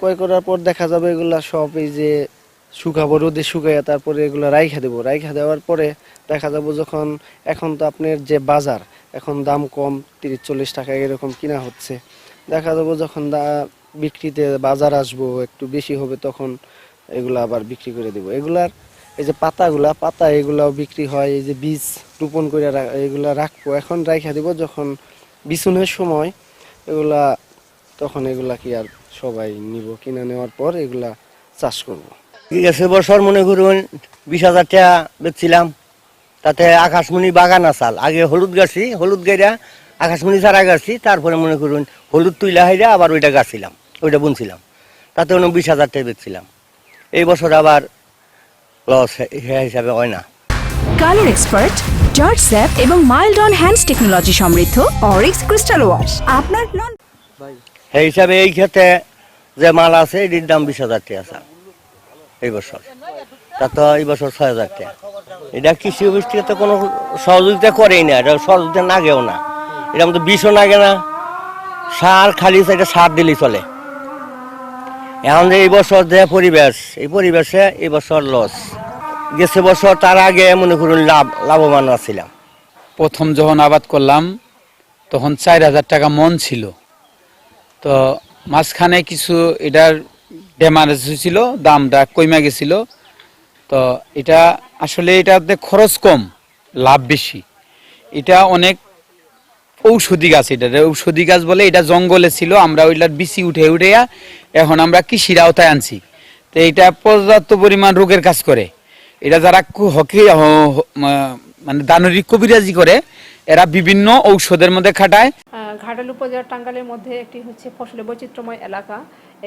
ক্রয় করার পর দেখা যাবে এগুলা সব এই যে শুকাবো, রোদে শুকাইয়া তারপরে এগুলো রাইখা দেবো। রাইখা দেওয়ার পরে দেখা যাব যখন এখন তো আপনার যে বাজার, এখন দাম কম, তিরিশ, চল্লিশ টাকা এরকম কিনা হচ্ছে। দেখা যাব যখন দা বিক্রিতে বাজার আসব, একটু বেশি হবে তখন এগুলো আবার বিক্রি করে দেবো। এগুলার এই যে পাতাগুলা, পাতা এগুলাও বিক্রি হয়, এই যে বীজ রোপণ করে এগুলা রাখব। এখন রাইখা দেবো যখন বিছুনের সময়, এগুলা তখন এগুলা কি আর সবাই নিব কিনে নেওয়ার পর এগুলা চাষ করব। ঠিক আছে বছর মনে করুন বিশ হাজার টাকা বেচছিলাম। তাতে আকাশমণি বাগান আসাল। আগে হলুদ গাছি হলুদ গাইরা আকাশমণি চারা গাছি তারপরে মনে করুন হলুদ তুইলা হাইরা আবার ওইটা গাছিলাম ওইটা বুনছিলাম। তাতে অনেক বিশ হাজার টাকা বেচছিলাম। এই বছর আবার লস হিসাবে হয় না। কালার এক্সপার্ট জর্জ স্যাপ এবং মাইল্ড অন হ্যান্ডস টেকনোলজি সমৃদ্ধ অরিক্স ক্রিস্টাল ওয়াশ। আপনার লন সেই হিসাবে এই ক্ষেত্রে যে মাল আছে, এটির দাম বিশ হাজার টাকা আছে এই বছর। তা তো এই বছর ছয় হাজার টাকা। এটা কৃষি অফিস থেকে তো কোনো সহযোগিতা করেই না, এটা সহযোগিতা লাগেও না। এটা আমাদের বিষও লাগে না। সার খালি এটা সার দিলেই চলে। এখন যে এই বছর যে পরিবেশ, এই পরিবেশে এই বছর লস। গেছে বছর তার আগে মনে করুন লাভ, লাভবান আছিলাম। প্রথম যখন আবাদ করলাম, তখন চার হাজার টাকা মন ছিল। তো মাঝখানে কিছু এটার ড্যামারেজ হয়েছিল, দামটা কমে গেছিল। তো এটা আসলে এটাতে খরচ কম, লাভ বেশি। এটা অনেক ঔষধি গাছ এটা। ঔষধি গাছ বলে এটা জঙ্গলে ছিল, আমরা ওইটার বিচি উঠে উঠে এখন আমরা কৃষির আওতায় আনছি। তো এটা পর্যাপ্ত পরিমাণ রোগের কাজ করে। এটা যারা হকি মানে দানরিক কবিরাজি করে, এরা বিভিন্ন ঔষধের মধ্যে খাটায়। ঘাটাল উপজেলার টাঙ্গালের মধ্যে একটি হচ্ছে ফসলের বৈচিত্র্যময় এলাকা।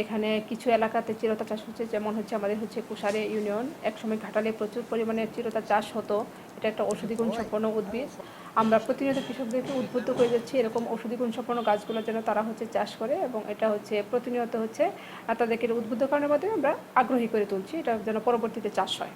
এখানে কিছু এলাকাতে চিরতা চাষ হচ্ছে, যেমন হচ্ছে আমাদের হচ্ছে কুষারে ইউনিয়ন। একসময় ঘাটালে প্রচুর পরিমাণে চিরতা চাষ হতো। এটা একটা ঔষধি গুণ সম্পন্ন উদ্ভিদ। আমরা প্রতিনিয়ত কৃষকদেরকে উদ্বুদ্ধ করে যাচ্ছি এরকম ঔষধি গুণ সম্পন্ন গাছগুলো যেন তারা হচ্ছে চাষ করে এবং এটা হচ্ছে প্রতিনিয়ত হচ্ছে, তাদেরকে উদ্বুদ্ধ করার মাধ্যমে আমরা আগ্রহী করে তুলছি। এটা যেন পরবর্তীতে চাষ হয়।